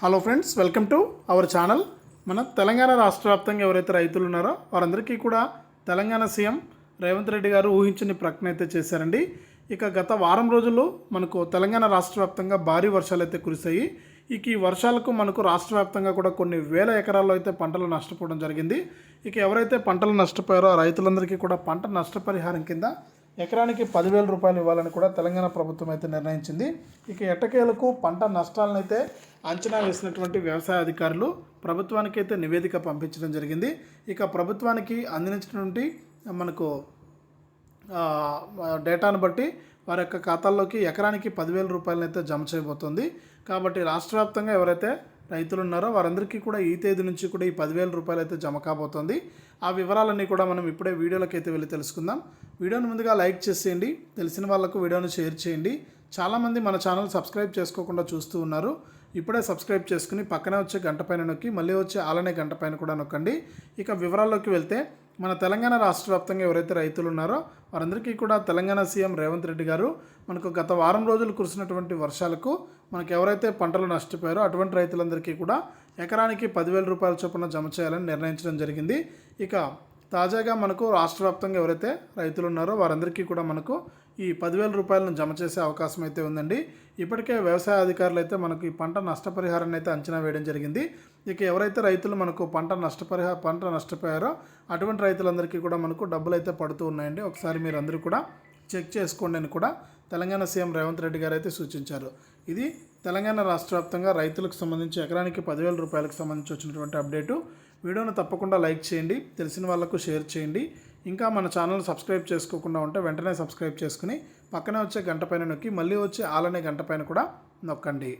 Hello friends welcome to our channel మన తెలంగాణ రాష్ట్ర వ్యాప్తంగా ఎవరైతే రైతులు ఉన్నారో వారందరికీ కూడా తెలంగాణ సీఎం రేవంత్ రెడ్డి గారు ఊహించని ప్రకటన అయితే చేశారండి. ఇక గత వారం రోజుల్లో మనకు తెలంగాణ రాష్ట్ర వ్యాప్తంగా భారీ వర్షాలు అయితే కురిశాయి. ఇక ఈ వర్షాలకు మనకు రాష్ట్ర వ్యాప్తంగా కూడా కొన్ని వేల ఎకరాల్లో అయితే పంటలు నష్టపోవడం జరిగింది. ఇక ఎవరైతే పంటలు నష్టపోయారో ఆ రైతులందరికీ కూడా పంట నష్టపరిహారం కింద ఎకరానికి పదివేల రూపాయలు ఇవ్వాలని కూడా తెలంగాణ ప్రభుత్వం అయితే నిర్ణయించింది. ఇక ఎట్టకేలకు పంట నష్టాలను అయితే అంచనా వేసినటువంటి వ్యవసాయ అధికారులు ప్రభుత్వానికి అయితే నివేదిక పంపించడం జరిగింది. ఇక ప్రభుత్వానికి అందించినటువంటి మనకు డేటాను బట్టి వారి యొక్క ఖాతాల్లోకి ఎకరానికి పదివేల రూపాయలనైతే జమ చేయబోతోంది. కాబట్టి రాష్ట్ర వ్యాప్తంగా ఎవరైతే రైతులు ఉన్నారో వారందరికీ కూడా ఈ తేదీ నుంచి కూడా ఈ పదివేల రూపాయలు అయితే జమ కాబోతోంది. ఆ వివరాలన్నీ కూడా మనం ఇప్పుడే వీడియోలోకి అయితే వెళ్ళి తెలుసుకుందాం. వీడియోని ముందుగా లైక్ చేసేయండి తెలిసిన వాళ్ళకు వీడియోను షేర్ చేయండి. చాలామంది మన ఛానల్ సబ్స్క్రైబ్ చేసుకోకుండా చూస్తూ ఉన్నారు. ఇప్పుడే సబ్స్క్రైబ్ చేసుకుని పక్కనే వచ్చే గంట పైన నొక్కి మళ్ళీ వచ్చే ఆలనే గంట పైన కూడా నొక్కండి. ఇక వివరాల్లోకి వెళ్తే మన తెలంగాణ రాష్ట్ర వ్యాప్తంగా ఎవరైతే రైతులు ఉన్నారో వారందరికీ కూడా తెలంగాణ సీఎం రేవంత్ రెడ్డి గారు మనకు గత వారం రోజులు కురిసినటువంటి వర్షాలకు మనకు ఎవరైతే పంటలు నష్టపోయారో అటువంటి రైతులందరికీ కూడా ఎకరానికి పదివేల రూపాయల చొప్పున జమ చేయాలని నిర్ణయించడం జరిగింది. ఇక తాజాగా మనకు రాష్ట్ర వ్యాప్తంగా ఎవరైతే రైతులు ఉన్నారో వారందరికీ కూడా మనకు ఈ పదివేల రూపాయలను జమ చేసే అవకాశం అయితే ఉందండి. ఇప్పటికే వ్యవసాయ అధికారులు అయితే మనకు ఈ పంట నష్టపరిహారాన్ని అయితే అంచనా వేయడం జరిగింది. ఇక ఎవరైతే రైతులు మనకు పంట నష్టపరిహార పంట నష్టపోయారో అటువంటి రైతులందరికీ కూడా మనకు డబ్బులు అయితే పడుతూ ఉన్నాయండి. ఒకసారి మీరు అందరూ కూడా చెక్ చేసుకోండి అని కూడా తెలంగాణ సీఎం రేవంత్ రెడ్డి గారు అయితే సూచించారు. ఇది తెలంగాణ రాష్ట్ర వ్యాప్తంగా రైతులకు సంబంధించి ఎకరానికి పదివేల రూపాయలకు సంబంధించి వచ్చినటువంటి అప్డేటు. వీడియోను తప్పకుండా లైక్ చేయండి తెలిసిన వాళ్ళకు షేర్ చేయండి. ఇంకా మన ఛానల్ సబ్స్క్రైబ్ చేసుకోకుండా ఉంటే వెంటనే సబ్స్క్రైబ్ చేసుకుని పక్కనే వచ్చే గంట పైన నొక్కి మళ్ళీ వచ్చే ఆలనే గంట పైన కూడా నొక్కండి.